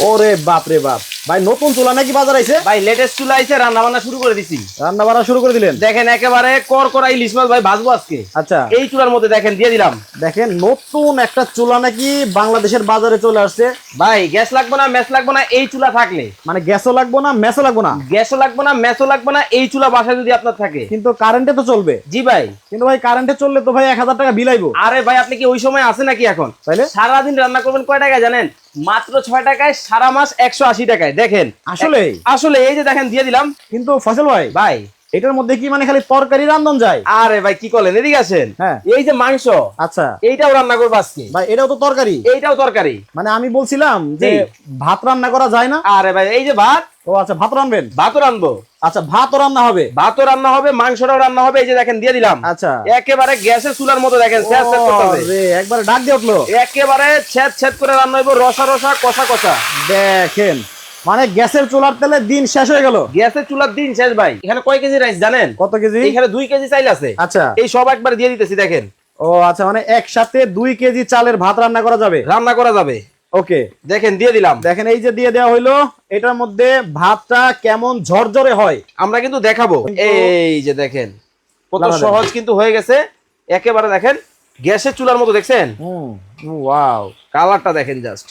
ওরে বাপ রে বাপ। ভাই নতুন চুলা নাকি বাজার আইছে? ভাই লেটেস্ট চুলা আইছে রান্না বান্না শুরু করে দিছি। রান্না বান্না শুরু করে দিলেন? দেখেন একেবারে কর করা ইলিশ মাছ ভাই ভাজবো আজকে। আচ্ছা। এই চুলার মধ্যে দেখেন দিয়ে দিলাম। দেখেন নতুন একটা চুলা নাকি বাংলাদেশের বাজারে চলে আসছে। ভাই গ্যাস লাগবে না ম্যাচ লাগবে না এই চুলা থাকলে। মানে গ্যাসও লাগবো না ম্যাসও লাগবো না? গ্যাসও লাগবে না ম্যাচও লাগবে না এই চুলা বাসায় যদি আপনার থাকে। কিন্তু কারেন্টে তো চলবে। জি ভাই। কিন্তু ভাই কারেন্টে চললে তো ভাই এক হাজার টাকা বিলাইবো আরে ভাই আপনি কি ওই সময় আছে নাকি এখন? তাইলে? সারাদিন রান্না করবেন কয় টাকায় জানেন? মাত্র ছয় টাকায় সারা মাস একশো আশি টাকায়। দেখেন আসলে? আসলে এই যে দেখেন দিয়ে দিলাম। কিন্তু ফসল ভাই ভাই। এটার মধ্যে কি মানে খালি তরকারি রান্ধন যায়? আরে ভাই কি করলেন এদিকে আসেন। হ্যাঁ। এই যে মাংস আচ্ছা। এইটাও রান্না করব আজকে। ভাই এটাও তো তরকারি? এইটাও তরকারি। মানে আমি বলছিলাম যে ভাত রান্না করা যায় না? আরে ভাই এই যে ভাত ও আচ্ছা ভাত রানবেন? ভাতও রানবো। আচ্ছা ভাতও রান্না হবে? ভাতও রান্না হবে মাংসটাও রান্না হবে এই যে দেখেন দিয়ে দিলাম। আচ্ছা। একেবারে গ্যাসের চুলার মতো দেখেন করতে হবে। একবারে ডাক দিয়ে উঠল। একেবারে ছেদ ছেদ করে রান্না হইব রসা রসা কষা কষা। দেখেন মানে গ্যাসের চুলার তেলে দিন শেষ হয়ে গেল। গ্যাসের চুলার দিন শেষ ভাই। এখানে কয় কেজি রাইস জানেন? কত কেজি? এখানে দুই কেজি চাইল আছে। আচ্ছা। এই সব একবার দিয়ে দিতেছি দেখেন। ও আচ্ছা মানে একসাথে দুই কেজি চালের ভাত রান্না করা যাবে? রান্না করা যাবে। ওকে দেখেন দিয়ে দিলাম। দেখেন এই যে দিয়ে দেওয়া হইল এটার মধ্যে ভাতটা কেমন ঝরঝরে হয়? আমরা কিন্তু দেখাবো। এই যে দেখেন কত সহজ কিন্তু হয়ে গেছে। একেবারে দেখেন গ্যাসের চুলার মতো দেখছেন? ওয়াও কালারটা দেখেন জাস্ট